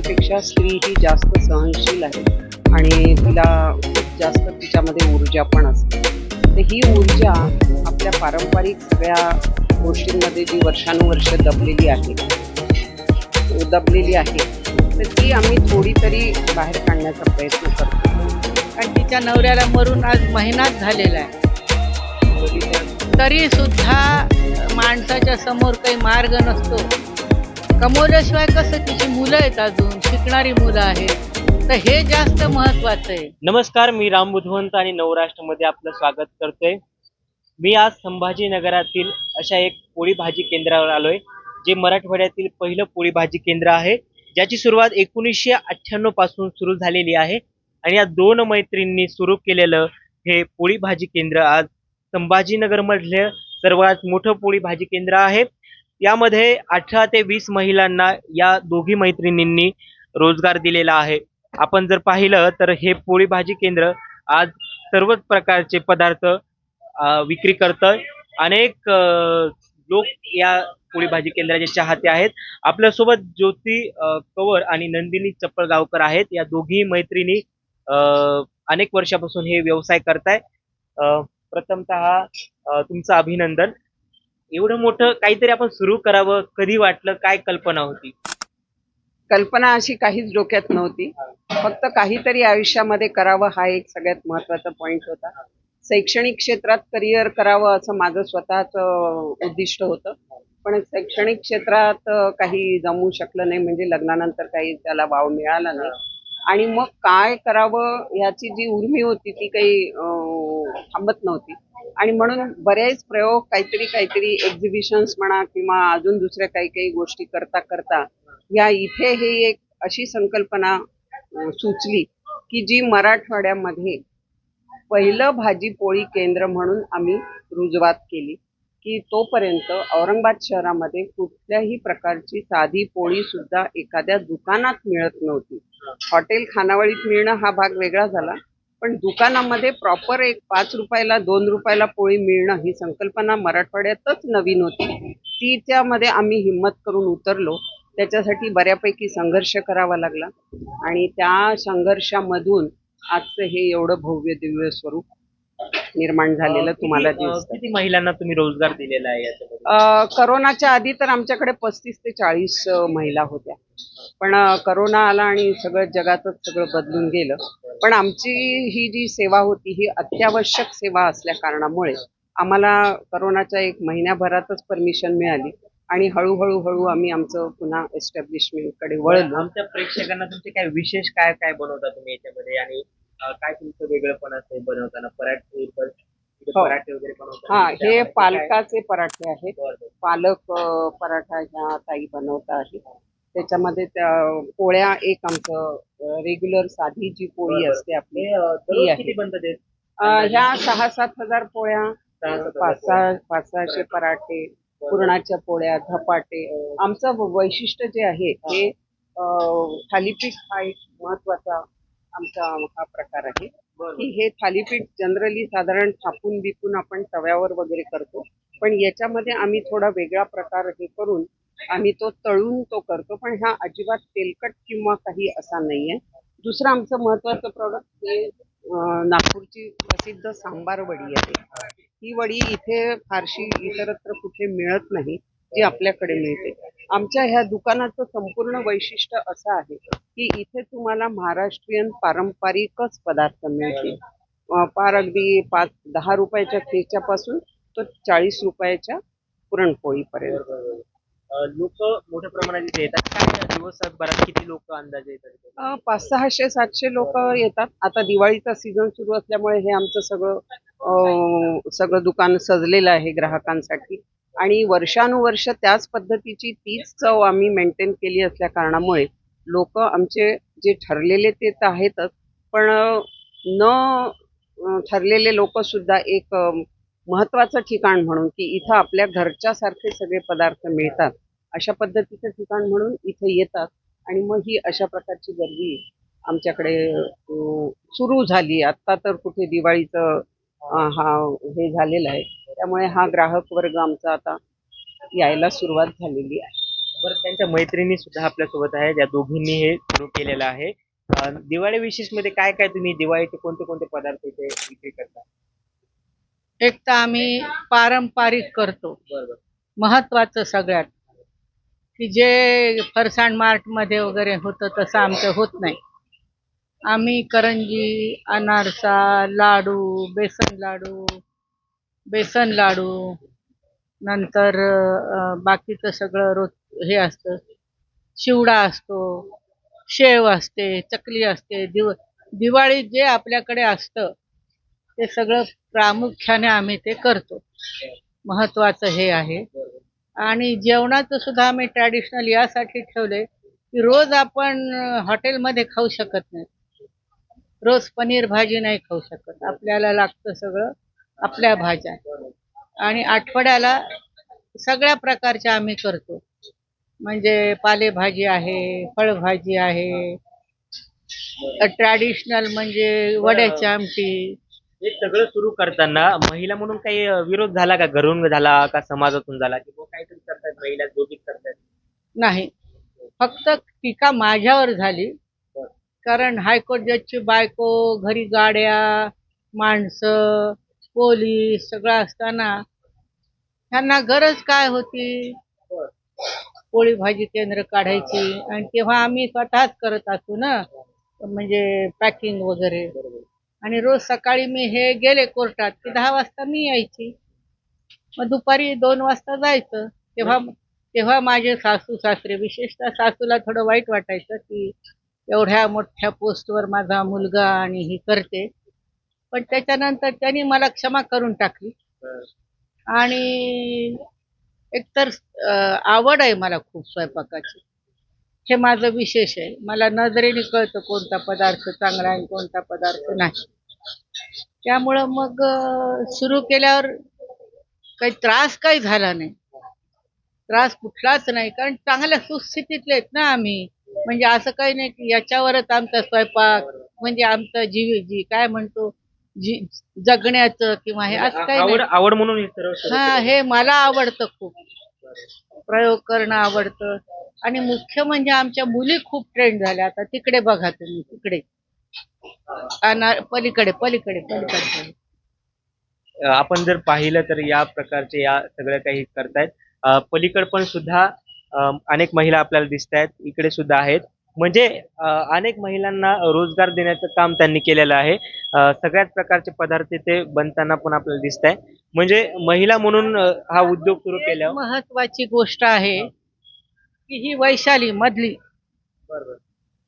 पुरुषांपेक्षा स्त्री ही जास्त सहनशील आहे. आणि तिला जास्त तिच्यामध्ये ऊर्जा पण असते. तर ही ऊर्जा आपल्या पारंपरिक सगळ्या गोष्टींमध्ये जी वर्षानुवर्ष दबलेली आहे दबलेली आहे तर ती आम्ही थोडी तरी बाहेर काढण्याचा प्रयत्न करतो. कारण तिच्या नवऱ्याला मरून आज महिनाच झालेला आहे. तरी सुद्धा माणसाच्या समोर काही मार्ग नसतो. कमवल्याशिवाय कसं तिची मुलं आहेत अजून? शिकणारी मुलं आहेत. तर हे जास्त महत्वाचं आहे. नमस्कार मी राम बुधवंत आणि नवराष्ट्रमध्ये आपलं स्वागत करतोय. मी आज संभाजीनगरातील अशा एक पोळी भाजी केंद्रावर आलोय जे मराठवाड्यातील पहिलं पोळी भाजी केंद्र आहे ज्याची सुरुवात एकोणीसशे अठ्ठ्याण्णवपासून सुरू झालेली आहे आणि या दोन मैत्रिणींनी सुरू केलेलं हे पोळी भाजी केंद्र आज संभाजीनगरमधलं सर्वात मोठं पोळी भाजी केंद्र आहे. यामध्ये अठरा ते वीस महिलांना या दोघी मैत्रिणींनी रोजगार दिलेला आहे. आपण जर पाहिलं तर हे पोळी भाजी केंद्र आज सर्वच प्रकारचे पदार्थ विक्री करतं. अनेक लोक या पोळी भाजी केंद्राचे चाहते आहेत. आपल्यासोबत ज्योती कवर आणि नंदिनी चप्पळगावकर आहेत. या दोघी मैत्रिणी अनेक वर्षापासून हे व्यवसाय करताय. प्रथमत प्रथमतः तुमचं अभिनंदन. एवढं मोठं काहीतरी आपण सुरू करावं कधी वाटलं काय कल्पना होती? कल्पना अशी काहीच डोक्यात नव्हती. फक्त काहीतरी आयुष्यामध्ये करावं हा एक सगळ्यात महत्त्वाचा पॉइंट होता. शैक्षणिक क्षेत्रात करिअर करावं असं माझं स्वतःच उद्दिष्ट होतं. पण शैक्षणिक क्षेत्रात काही जमू शकलं नाही. म्हणजे लग्नानंतर काही त्याला वाव मिळाला नाही. आणि मग काय करावं याची जी उर्मी होती ती काही थांबत नव्हती. आणि म्हणून बरेच प्रयोग काहीतरी काहीतरी एक्झिबिशन्स म्हणा किंवा अजून दुसऱ्या काही काही गोष्टी करता करता या इथे ही एक अशी संकल्पना सुचली की जी मराठवाड्यामध्ये पहिलं भाजी पोळी केंद्र म्हणून आम्ही रुजवात केली की तोपर्यंत औरंगाबाद शहरामध्ये कुठल्याही प्रकारची साधी पोळी सुद्धा एखाद्या दुकानात मिळत नव्हती. हॉटेल खानावळीत मिळणं हा भाग वेगळा झाला. पण दुकानामध्ये प्रॉपर एक पाच रुपयाला दोन रुपयाला पोळी मिळणं ही संकल्पना मराठवाड्यातच नवीन होती. ती त्यामध्ये आम्ही हिंमत करून उतरलो. त्याच्यासाठी बऱ्यापैकी संघर्ष करावा लागला. आणि त्या संघर्षामधून आजचं हे एवढं भव्य दिव्य स्वरूप निर्माण झालेलं तुम्हाला किती, महिलांना तुम्ही रोजगार दिलेला आहे याच्यामध्ये? करोनाच्या आधी तर आमच्याकडे पस्तीस ते चाळीस महिला होत्या. पण करोना आला आणि सगळं जगातच सगळं बदलून गेलं. पण आमची ही जी सेवा होती ही अत्यावश्यक सेवा असल्या कारणामुळे आम्हाला करोनाच्या एक महिन्याभरातच परमिशन मिळाली आणि हळूहळू हळू आम्ही आमचं पुन्हा एस्टॅब्लिशमेंटकडे वळलो. आमच्या प्रेक्षकांना तुमचे काय विशेष काय काय बनवता तुम्ही याच्यामध्ये? आणि काय तुमचं वेगळंपण असते बनवताना? पराठे प- इथे हो. पराठे वगैरे हा हे पालकाचे पराठे आहेत. पालक पराठा ह्या ताई बनवता आहेत. त्याच्यामध्ये त्या पोळ्या एक आमचं रेग्युलर साधी जी पोळी. असते आपली हे, ती आहे. ते? ह्या सहा सात हजार पोळ्या पाच सहा पाच सहाशे पराठे पुरणाच्या पोळ्या धपाटे आमचं व- वैशिष्ट्य जे आहे हे अ, थालीपीठ हा एक महत्त्वाचा आमचा हा प्रकार आहे. की हे थालीपीठ जनरली साधारण थापून बिपून आपण तव्यावर वगैरे करतो पण याच्यामध्ये आम्ही थोडा वेगळा प्रकार हे करून आम्ही तो तळून तो करतो पण हा अजिबात तेलकट किंवा काही असा नाहीये. दुसरं आमचं महत्वाचं प्रॉडक्ट हे नागपूरची प्रसिद्ध सांबार वडी आहे. ही वडी इथे फारशी इतरत्र कुठे मिळत नाही जी आपल्याकडे मिळते. आमच्या ह्या दुकानाचं संपूर्ण वैशिष्ट्य असं आहे की इथे तुम्हाला महाराष्ट्रीयन पारंपरिकच पदार्थ मिळतील. फार अगदी पाच दहा रुपयाच्या खेच्यापासून तर चाळीस रुपयाच्या पुरणपोळीपर्यंत. लोक मोठ्या प्रमाणात इथे येतात. काय दिवसभरात किती लोक अंदाजे येतात अं, पाच सहाशे सातशे लोक येतात. आता दिवाळीचा सीझन सुरू असल्यामुळे हे आमचं सगळं अं, सगळं दुकान सजलेलं आहे ग्राहकांसाठी. आणि वर्षानुवर्ष त्याच पद्धतीची तीच चव आम्ही मेंटेन केली असल्या कारणामुळे लोक आमचे जे ठरलेले ते तर आहेतच. पण अं, न अं, ठरलेले लोक सुद्धा एक अं, महत्वाचं ठिकाण म्हणून की इथं आपल्या घरच्या सारखे सगळे पदार्थ मिळतात. अशा पद्धतीचं ठिकाण म्हणून इथे येतात. आणि मग ही अशा प्रकारची गर्दी आमच्याकडे सुरू झाली. आत्ता तर कुठे दिवाळीचं हा हे झालेलं आहे. त्यामुळे हा ग्राहक वर्ग आमचा आता यायला सुरुवात झालेली आहे. बरं त्यांच्या मैत्रिणी सुद्धा आपल्यासोबत आहेत. या दोघींनी हे सुरू केलेलं आहे. दिवाळी विशेषमध्ये काय काय तुम्ही दिवाळीचे कोणते कोणते पदार्थ इथे विक्री करता? एक तर आम्ही पारंपरिक करतो. बरोबर. महत्वाचं सगळ्यात. की जे फरसाण मार्टमध्ये वगैरे होतं तसं आमचं होत नाही. आम्ही करंजी अनारसा लाडू बेसन लाडू बेसन लाडू नंतर अं, बाकीचं सगळं रोज हे असतं. चिवडा असतो शेव असते चकली असते दिव दिवाळीत जे आपल्याकडे असतं ते सगळं प्रामुख्याने आम्ही ते करतो. महत्वाचं हे आहे. आणि जेवणाचं सुद्धा आम्ही ट्रॅडिशनल यासाठी ठेवले की रोज आपण हॉटेलमध्ये खाऊ शकत नाही. रोज पनीर भाजी नाही खाऊ शकत. आपल्याला लागतं सगळं आपल्या भाज्या. आणि आठवड्याला सगळ्या प्रकारच्या आम्ही करतो. म्हणजे पालेभाजी आहे फळभाजी आहे ट्रॅडिशनल म्हणजे वड्याची आमटी हे सगळं सुरू करताना महिला म्हणून काही विरोध झाला का? घरून झाला का? समाजातून झाला? की बुवा काहीतरी करतात महिला दोघीच करतात नाही. फक्त टीका माझ्यावर झाली. कारण हायकोर्ट जजची बायको घरी गाड्या माणसं पोलीस सगळं असताना त्यांना गरज काय होती? पोळी भाजी केंद्र काढायची. आणि तेव्हा आम्ही स्वतःच करत असू ना? म्हणजे पॅकिंग वगैरे. आणि रोज सकाळी मी हे गेले कोर्टात की दहा वाजता मी यायची. मग दुपारी दोन वाजता जायचं. तेव्हा तेव्हा माझे सासू सासरे विशेषतः सासूला थोडं वाईट वाटायचं की एवढ्या मोठ्या पोस्टवर माझा मुलगा आणि ही करते. पण त्याच्यानंतर त्यांनी मला क्षमा करून टाकली. आणि एकतर आवड आहे मला खूप स्वयंपाकाची. हे माझं विशेष आहे. मला नजरेने कळतं कोणता पदार्थ चांगला आहे कोणता पदार्थ नाही. त्यामुळं मग सुरू केल्यावर काही त्रास काही झाला नाही. त्रास कुठलाच नाही. कारण चांगल्या सुस्थितीतले आहेत ना आम्ही. म्हणजे असं काही नाही की याच्यावरच आमचा स्वयंपाक म्हणजे आमचं जीव जी काय म्हणतो जी जगण्याचं किंवा हे असं काही आवड म्हणून हे हा. हे मला आवडतं खूप. प्रयोग करणं आवडतं. आणि मुख्य म्हणजे आमच्या मुली खूप ट्रेंड झाल्या. आता तिकडे बघा तुम्ही तिकडे. अना पलीकडे पलीकडे पलीकडे. आपण जर पाहिलं तर या प्रकारचे या सगळ्या काही करतायत. अं, पलीकड पण सुद्धा अनेक महिला आपल्याला दिसत आहेत इकडे सुद्धा आहेत. म्हणजे अनेक महिलांना रोजगार देण्याचं काम त्यांनी केलेलं आहे. सगळ्याच प्रकारचे पदार्थ ते बनताना पण आपल्याला दिसत आहे म्हणजे महिला म्हणून हा उद्योग सुरू केल्यावर महत्वाची गोष्ट आहे की ही वैशाली मधली.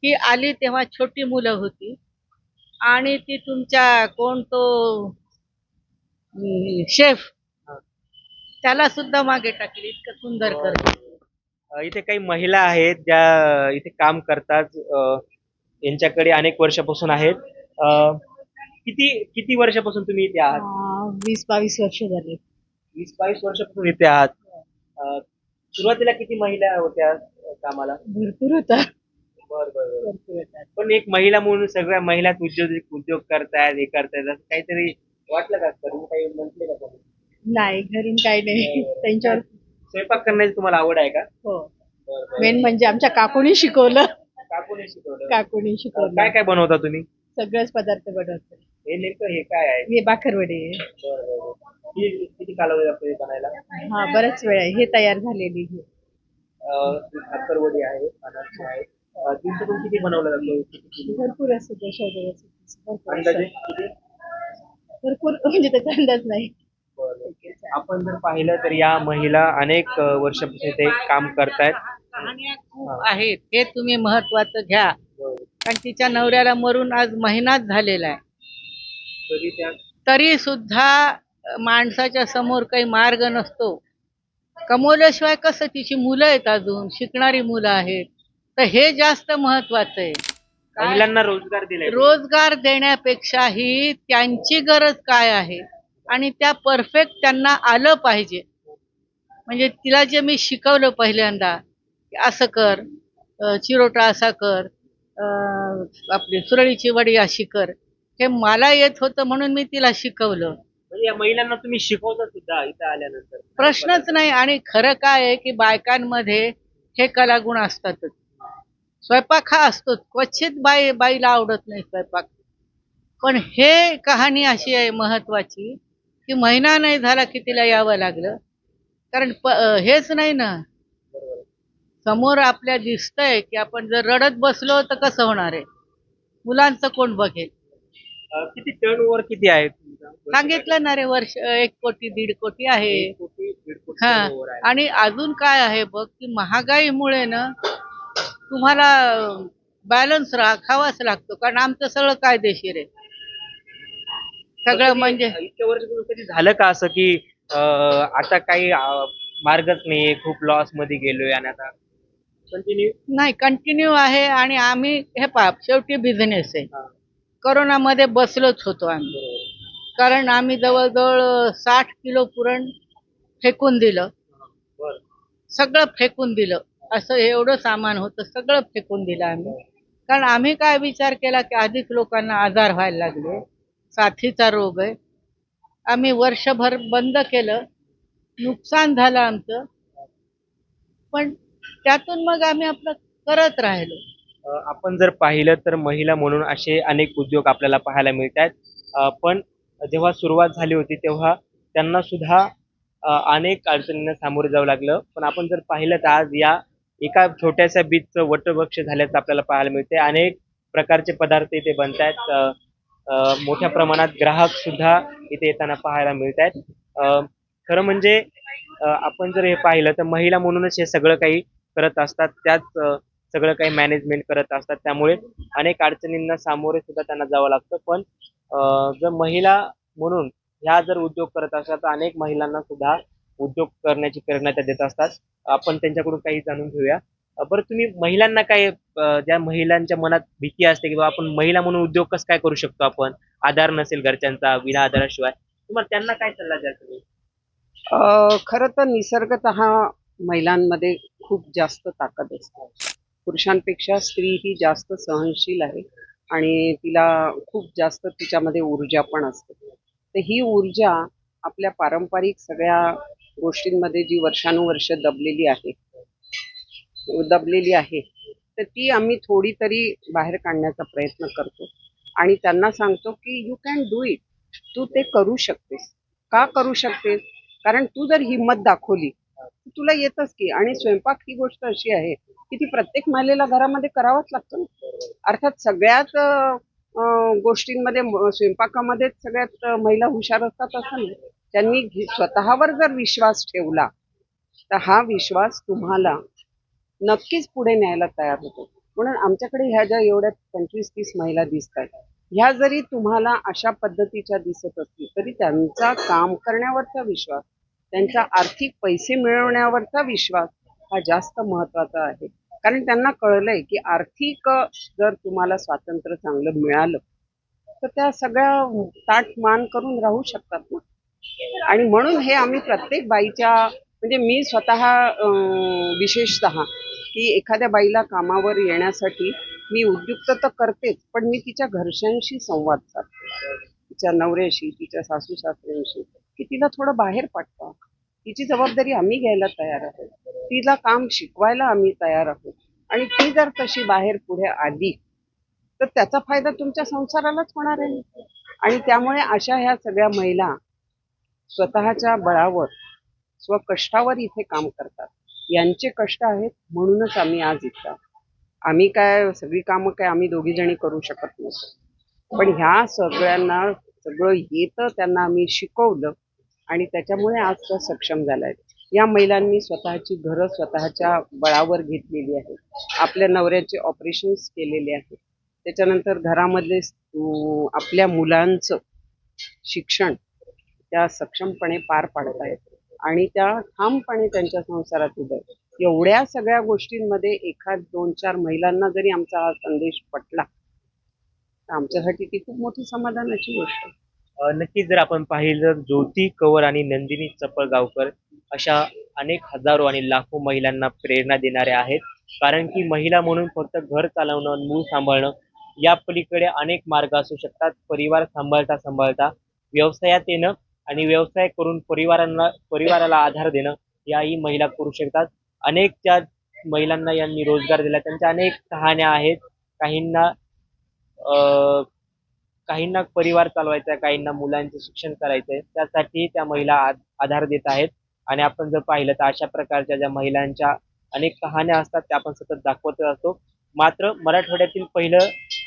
ही आली तेव्हा छोटी मुलं होती. आणि ती तुमच्या कोण तो शेफ त्याला सुद्धा मागे टाकली. इतकं सुंदर करते. अं, इथे काही महिला आहेत ज्या इथे काम करतात यांच्याकडे अनेक वर्षापासून आहेत. किती किती वर्षापासून तुम्ही इथे आहात? वीस बावीस वर्ष झाले. वीस बावीस वर्षापासून इथे आहात. अं, सुरुवातीला किती महिला होत्या कामाला? भरपूर होता. बर बर भरपूर होता. पण एक महिला म्हणून सगळ्या महिलाच उद्योग उद्योग करतायत हे करतायत असं काहीतरी वाटलं का करून? काही म्हटले का कोणी? नाही घरून काही नाही. त्यांच्यावर स्वयंपाक करण्याची तुम्हाला आवड आहे का? हो. बरं, बरं. मेन म्हणजे आमच्या काकूने शिकवलं. काकूने शिकवलं. काकूने अं, शिकवलं. काय काय बनवता तुम्ही? सगळंच पदार्थ बनवतो. हे नेमकं हे काय आहे? हे बाकरवडे बरं, बरं, बरं. किती किती कालावधी लागतो हे बनायला? हा बराच वेळ आहे. हे तयार झालेली हे. अं, साखरवडी आहे अनारसे आहे अं, दिवसातून किती बनवलं जातं? किती किलो? भरपूर असं दशावडे असं भरपूर अंदाजे असं. किती? भरपूर म्हणजे त्याचा अंदाज नाही. बरं. आपण जर पाहिलं तर या महिला अनेक वर्षापासून ते काम करतायत. कहाण्या खूप आहेत. हे तुम्ही महत्वाचं घ्या. कारण तिच्या नवऱ्याला मरून आज महिनाच झालेला आहे. तरी त्या तरी सुद्धा माणसाच्या समोर काही मार्ग नसतो. कमवल्याशिवाय कसं तिची मुलं आहेत अजून? शिकणारी मुलं आहेत. तर हे जास्त महत्वाचं आहे? महिलांना रोजगार दिलाय. रोजगार देण्यापेक्षाही त्यांची गरज काय आहे? आणि त्या परफेक्ट त्यांना आलं पाहिजे. म्हणजे तिला जे मी शिकवलं पहिल्यांदा असं कर चिरोटा असा कर आपली सुरळीची वडी अशी कर हे मला येत होतं म्हणून मी तिला शिकवलं. म्हणजे या महिलांना तुम्ही शिकवता सुद्धा इथं आल्यानंतर? प्रश्नच नाही आणि खरं काय आहे की बायकांमध्ये हे कलागुण असतातच. स्वयंपाक हा असतोच. क्वचित बाई बाईला आवडत नाही स्वयंपाक. पण हे कहाणी अशी आहे महत्वाची की महिना नाही झाला की तिला यावं लागलं. कारण प हेच नाही ना. समोर आपल्या दिसतंय की आपण जर रडत बसलो तर कसं होणार आहे? मुलांचं कोण बघेल? किती टर्न ओव्हर किती आहे? सांगितलं ना रे वर्ष एक कोटी दीड कोटी आहे. हा. आणि अजून काय आहे बघ की महागाईमुळे ना तुम्हाला बॅलन्स राखावाच लागतो. कारण आमचं सगळं कायदेशीर आहे. सगळं म्हणजे इतक्या वर्ष कधी झालं का असं की अं, आता काही अं, मार्गच नाहीये खूप लॉसमध्ये गेलोय आणि आता कंटिन्यू नाही कंटिन्यू आहे आणि आम्ही हे पा शेवटी बिझनेस आहे. करोनामध्ये बसलोच होतो आम्ही. कारण आम्ही जवळजवळ साठ किलो पुरण फेकून दिलं. बर. सगळं फेकून दिलं. असं एवढं सामान होतं सगळं फेकून दिलं आम्ही. कारण आम्ही काय विचार केला की अधिक लोकांना आजार व्हायला लागले. साथीचा रोग आहे. आम्ही वर्षभर बंद केलं. नुकसान झालं आमचं. पण त्यातून मग आम्ही आपलं करत राहिलो. अ, आपण जर पाहिलं तर महिला म्हणून असे अनेक उद्योग आपल्याला पाहायला मिळत आहेत पण जेव्हा सुरुवात झाली होती तेव्हा त्यांना सुद्धा अ, अनेक अडचणींना सामोरे जावं लागलं. पण आपण जर पाहिलं तर आज या एका छोट्याशा बीजचं वटवृक्ष झाल्याचं आपल्याला पाहायला मिळते अनेक प्रकारचे पदार्थ इथे बनत आहेत मोठ्या प्रमाणात ग्राहक सुद्धा इथे येताना पाहायला मिळत आहेत खरं म्हणजे आपण जर हे पाहिलं तर महिला म्हणूनच हे सगळं काही करत असतात. त्याच सगळं काही मॅनेजमेंट करत असतात. त्यामुळे अनेक अडचणींना सामोरे सुद्धा त्यांना जावं लागतं. पण जर महिला म्हणून ह्या जर उद्योग करत असतात तर अनेक महिलांना सुद्धा उद्योग करण्याची प्रेरणा त्या देत असतात. आपण त्यांच्याकडून काही जाणून घेऊया. बरं तुम्ही महिलांना काय अं, ज्या महिलांच्या मनात भीती असते की बाबा आपण महिला म्हणून उद्योग कसं काय करू शकतो आपण? आधार नसेल घरच्यांचा विना आधाराशिवाय तुम्हाला त्यांना काय सल्ला द्याल तुम्ही? अ, खरं तर निसर्गत महिलांमध्ये खूप जास्त ताकद असते. पुरुषांपेक्षा स्त्री ही जास्त सहनशील आहे आणि तिला खूप जास्त तिच्यामध्ये ऊर्जा पण असते. तर ही ऊर्जा आपल्या पारंपरिक सगळ्या गोष्टींमध्ये जी वर्षानुवर्ष दबलेली आहे दबलेली आहे. तर ती आम्ही थोडी तरी बाहेर काढण्याचा प्रयत्न करतो. आणि त्यांना सांगतो की यू कॅन डू इट तू ते करू शकतेस. का करू शकतेस? कारण तू जर हिंमत दाखवली तर तुला येतच की. आणि स्वयंपाक ही गोष्ट अशी आहे की ती प्रत्येक महिलेला घरामध्ये करावंच लागतं ना. अर्थात सगळ्यात गोष्टींमध्ये स्वयंपाकामध्येच सगळ्यात महिला हुशार असतात असं नाही. त्यांनी स्वतःवर जर विश्वास ठेवला तर हा विश्वास तुम्हाला नक्कीच पुढे न्यायला तयार होतो. म्हणून आमच्याकडे ह्या ज्या एवढ्या पंचवीस तीस महिला दिसतात ह्या जरी तुम्हाला अशा पद्धतीच्या दिसत असतील तरी त्यांचा काम करण्यावरचा विश्वास त्यांचा आर्थिक पैसे मिळवण्यावरचा विश्वास हा जास्त महत्त्वाचा आहे. कारण त्यांना कळलंय की आर्थिक जर तुम्हाला स्वातंत्र्य चांगलं मिळालं तर त्या सगळ्या ताट मान करून राहू शकतात ना? आणि म्हणून हे आम्ही प्रत्येक बाईच्या म्हणजे मी स्वतः अं, विशेषतः की एखाद्या बाईला कामावर येण्यासाठी मी उद्युक्त तर करतेच पण मी तिच्या घरच्यांशी संवाद साधते. तिच्या नवऱ्याशी तिच्या सासू सासऱ्यांशी. की तिला थोडं बाहेर पाठवा. तिची जबाबदारी आम्ही घ्यायला तयार आहोत. तिला काम शिकवायला आम्ही तयार आहोत. आणि ती जर तशी बाहेर पुढे आली तर त्याचा फायदा तुमच्या संसारालाच होणार आहे. आणि त्यामुळे अशा ह्या सगळ्या महिला स्वतःच्या बळावर स्वकष्टावर इथे काम करतात. यांचे कष्ट आहेत म्हणूनच आम्ही आज इथं आम्ही काय सगळी कामं काय आम्ही दोघी जणी करू शकत नव्हतो. पण ह्या सगळ्यांना सगळं येतं त्यांना आम्ही शिकवलं आणि त्याच्यामुळे आज त्या सक्षम झाल्या. आहेत या महिलांनी स्वतःची घरं स्वतःच्या बळावर घेतलेली आहेत. आपल्या नवऱ्याचे ऑपरेशन्स केलेले आहेत. त्याच्यानंतर घरामधले आपल्या मुलांचं शिक्षण त्या सक्षमपणे पार पाडता येतं. आणि त्या ठामपणे त्यांच्या संसारात उभे एवढ्या सगळ्या गोष्टींमध्ये एखाद दोन चार महिलांना जरी आमचा हा संदेश पटला तर आमच्यासाठी ती खूप मोठी समाधानाची गोष्ट आहे. नक्कीच जर आपण पाहिलं ज्योती कवर आणि नंदिनी चपळगावकर अशा अनेक हजारो आणि लाखो महिलांना प्रेरणा देणाऱ्या आहेत. कारण की महिला म्हणून फक्त घर चालवणं मूल सांभाळणं या पलीकडे अनेक मार्ग असू शकतात. परिवार सांभाळता सांभाळता व्यवसायात येणं आणि व्यवसाय करून परिवारांना परिवाराला आधार देणं याही महिला करू शकतात. अनेक त्या महिलांना यांनी रोजगार दिला. त्यांच्या अनेक कहाण्या आहेत. काहींना अं, काहींना परिवार चालवायचा आहे काहींना मुलांचे शिक्षण करायचंय. त्यासाठी त्या महिला आधार देत आहेत. आणि आपण जर पाहिलं तर अशा प्रकारच्या ज्या महिलांच्या अनेक कहाण्या असतात त्या आपण सतत दाखवत असतो. मात्र मराठवाड्यातील पहिलं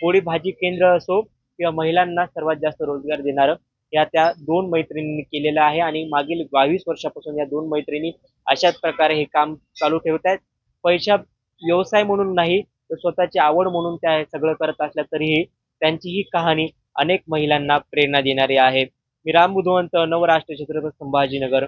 पोळी भाजी केंद्र असो किंवा महिलांना सर्वात जास्त रोजगार देणारं या त्या दोन मैत्रिणींनी केलेलं आहे आणि मागील बावीस वर्षापासून या दोन मैत्रिणी अशाच प्रकारे हे काम चालू ठेवत आहेत. पैशा व्यवसाय म्हणून नाही तर स्वतःची आवड म्हणून त्या सगळं करत असल्या तरीही त्यांची ही कहाणी अनेक महिलांना प्रेरणा देणारी आहे. मी राम बुधवंत नवराष्ट्र छत्रपती संभाजीनगर.